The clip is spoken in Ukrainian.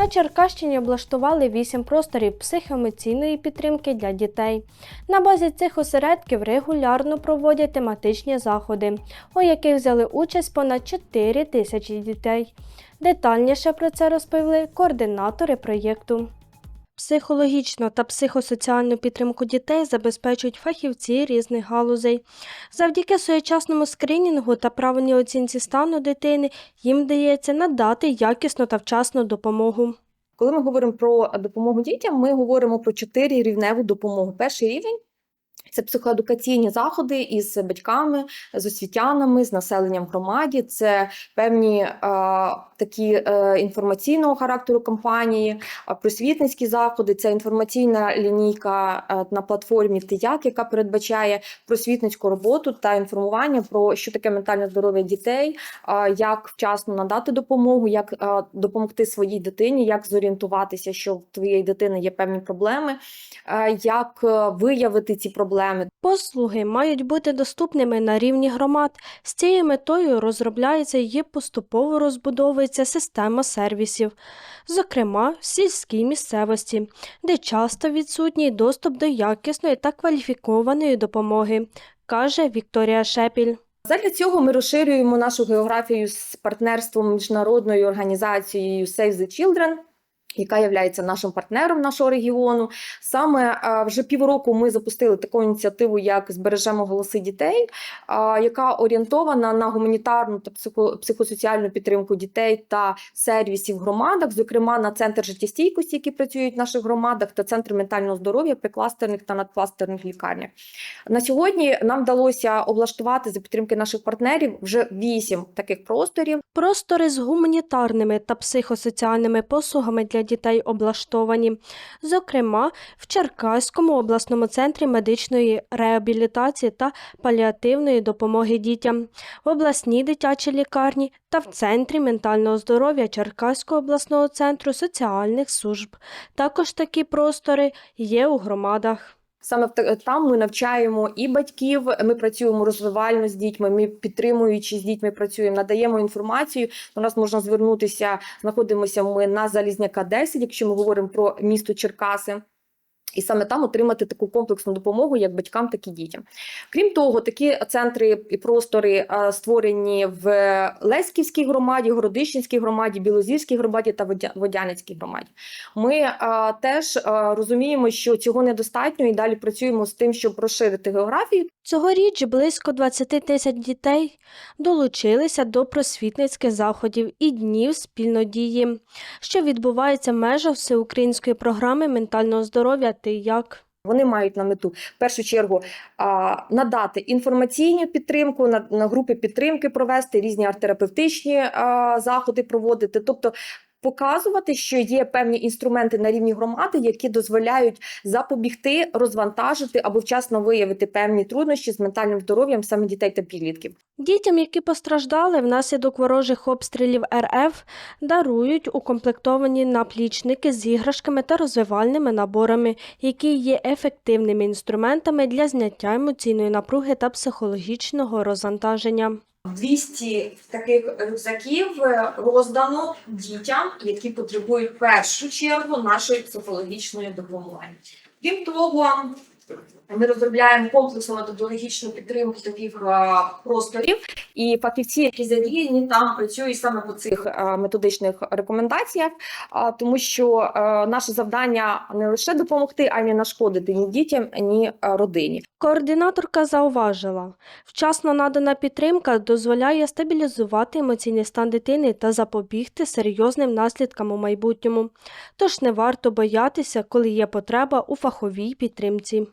На Черкащині облаштували вісім просторів психоемоційної підтримки для дітей. На базі цих осередків регулярно проводять тематичні заходи, у яких взяли участь понад 4 тисячі дітей. Детальніше про це розповіли координатори проєкту. Психологічну та психосоціальну підтримку дітей забезпечують фахівці різних галузей. Завдяки своєчасному скринінгу та правильній оцінці стану дитини їм вдається надати якісну та вчасну допомогу. Коли ми говоримо про допомогу дітям, ми говоримо про чотири рівневу допомогу. Перший рівень це психоедукаційні заходи із батьками, з освітянами, з населенням громаді. Це певні е, такі е, інформаційного характеру кампанії, просвітницькі заходи. Це інформаційна лінійка е, на платформі ТИЯК, яка передбачає просвітницьку роботу та інформування про що таке ментальне здоров'я дітей, е, як вчасно надати допомогу, як е, допомогти своїй дитині, як зорієнтуватися, що в твоєї дитини є певні проблеми, е, як е, виявити ці проблеми. Послуги мають бути доступними на рівні громад. З цією метою розробляється і поступово розбудовується система сервісів, зокрема в сільській місцевості, де часто відсутній доступ до якісної та кваліфікованої допомоги, каже Вікторія Шепіль. Задля цього ми розширюємо нашу географію з партнерством міжнародною організацією Save the Children. Яка є нашим партнером нашого регіону. Саме вже півроку ми запустили таку ініціативу, як Збережемо голоси дітей, яка орієнтована на гуманітарну та психосоціальну підтримку дітей та сервісів в громадах, зокрема на центр життєстійкості, які працюють в наших громадах, та центр ментального здоров'я при кластерних та надкластерних лікарнях. На сьогодні нам вдалося облаштувати за підтримки наших партнерів вже вісім таких просторів. Простори з гуманітарними та психосоціальними послугами для дітей облаштовані, зокрема в Черкаському обласному центрі медичної реабілітації та паліативної допомоги дітям, в обласній дитячій лікарні та в центрі ментального здоров'я Черкаського обласного центру соціальних служб. Також такі простори є у громадах. Саме в там ми навчаємо і батьків. Ми працюємо розвивально з дітьми. Ми підтримуючи з дітьми працюємо, надаємо інформацію. До нас можна звернутися. Знаходимося ми на Залізняка 10, якщо ми говоримо про місто Черкаси. І саме там отримати таку комплексну допомогу як батькам, так і дітям. Крім того, такі центри і простори створені в Леськівській громаді, Городищенській громаді, Білозірській громаді та Водя- Водянецькій громаді. Ми теж розуміємо, що цього недостатньо, і далі працюємо з тим, щоб розширити географію. Цьогоріч близько 20 тисяч дітей долучилися до просвітницьких заходів і днів спільнодії, що відбувається в межах всеукраїнської програми ментального здоров'я «Ти як?». Вони мають на мету в першу чергу надати інформаційну підтримку, на групи підтримки провести, різні арт-терапевтичні заходи проводити, тобто показувати, що є певні інструменти на рівні громади, які дозволяють запобігти, розвантажити або вчасно виявити певні труднощі з ментальним здоров'ям саме дітей та підлітків. Дітям, які постраждали внаслідок ворожих обстрілів РФ, дарують укомплектовані наплічники з іграшками та розвивальними наборами, які є ефективними інструментами для зняття емоційної напруги та психологічного розвантаження. 200 таких рюкзаків е, роздано дітям, які потребують першу чергу нашої психологічної допомоги. Крім того, ми розробляємо комплексну методологічну підтримку таких просторів, і фахівці, які задіяні там, працюють саме по цих методичних рекомендаціях, тому що наше завдання не лише допомогти, а й не нашкодити ні дітям, ні родині. Координаторка зауважила, вчасно надана підтримка дозволяє стабілізувати емоційний стан дитини та запобігти серйозним наслідкам у майбутньому. Тож не варто боятися, коли є потреба у фаховій підтримці.